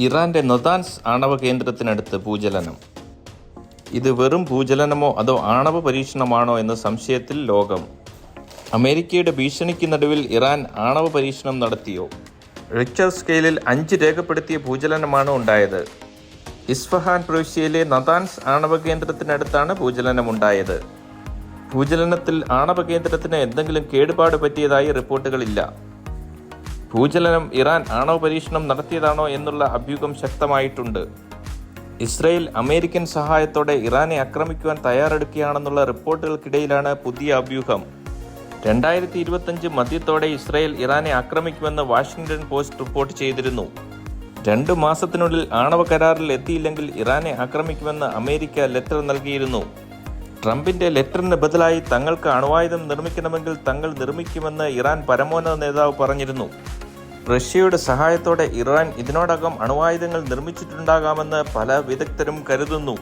ഇറാന്റെ നൊതാൻസ് ആണവ കേന്ദ്രത്തിനടുത്ത് ഭൂചലനം. ഇത് വെറും ഭൂചലനമോ അതോ ആണവ പരീക്ഷണമാണോ എന്ന സംശയത്തിൽ ലോകം. അമേരിക്കയുടെ ഭീഷണിക്ക് നടുവിൽ ഇറാൻ ആണവ പരീക്ഷണം നടത്തിയോ? റിക്ടർ സ്കെയിലിൽ അഞ്ച് രേഖപ്പെടുത്തിയ ഭൂചലനമാണ് ഉണ്ടായത്. ഇസ്ഫഹാൻ പ്രവിശ്യയിലെ നദാൻസ് ആണവ കേന്ദ്രത്തിനടുത്താണ് ഭൂചലനമുണ്ടായത്. ഭൂചലനത്തിൽ ആണവ കേന്ദ്രത്തിന് എന്തെങ്കിലും കേടുപാട് പറ്റിയതായി റിപ്പോർട്ടുകളില്ല. ഭൂചലനം ഇറാൻ ആണവ പരീക്ഷണം നടത്തിയതാണോ എന്നുള്ള അഭ്യൂഹം ശക്തമായിട്ടുണ്ട്. ഇസ്രയേൽ അമേരിക്കൻ സഹായത്തോടെ ഇറാനെ ആക്രമിക്കുവാൻ തയ്യാറെടുക്കുകയാണെന്നുള്ള റിപ്പോർട്ടുകൾക്കിടയിലാണ് പുതിയ അഭ്യൂഹം. രണ്ടായിരത്തി ഇരുപത്തഞ്ച് മധ്യത്തോടെ ഇസ്രയേൽ ഇറാനെ ആക്രമിക്കുമെന്ന് വാഷിംഗ്ടൺ പോസ്റ്റ് റിപ്പോർട്ട് ചെയ്തിരുന്നു. രണ്ടു മാസത്തിനുള്ളിൽ ആണവ കരാറിൽ എത്തിയില്ലെങ്കിൽ ഇറാനെ ആക്രമിക്കുമെന്ന് അമേരിക്ക ലെറ്റർ നൽകിയിരുന്നു. ട്രംപിന്റെ ലെറ്ററിന് ബദലായി തങ്ങൾക്ക് അണുവായുധം നിർമ്മിക്കണമെങ്കിൽ തങ്ങൾ നിർമ്മിക്കുമെന്ന് ഇറാൻ പരമോന്നത നേതാവ് പറഞ്ഞിരുന്നു. റഷ്യയുടെ സഹായത്തോടെ ഇറാൻ ഇതിനോടകം അണുവായുധങ്ങൾ നിർമ്മിച്ചിട്ടുണ്ടാകാമെന്ന് പല വിദഗ്ധരും കരുതുന്നു.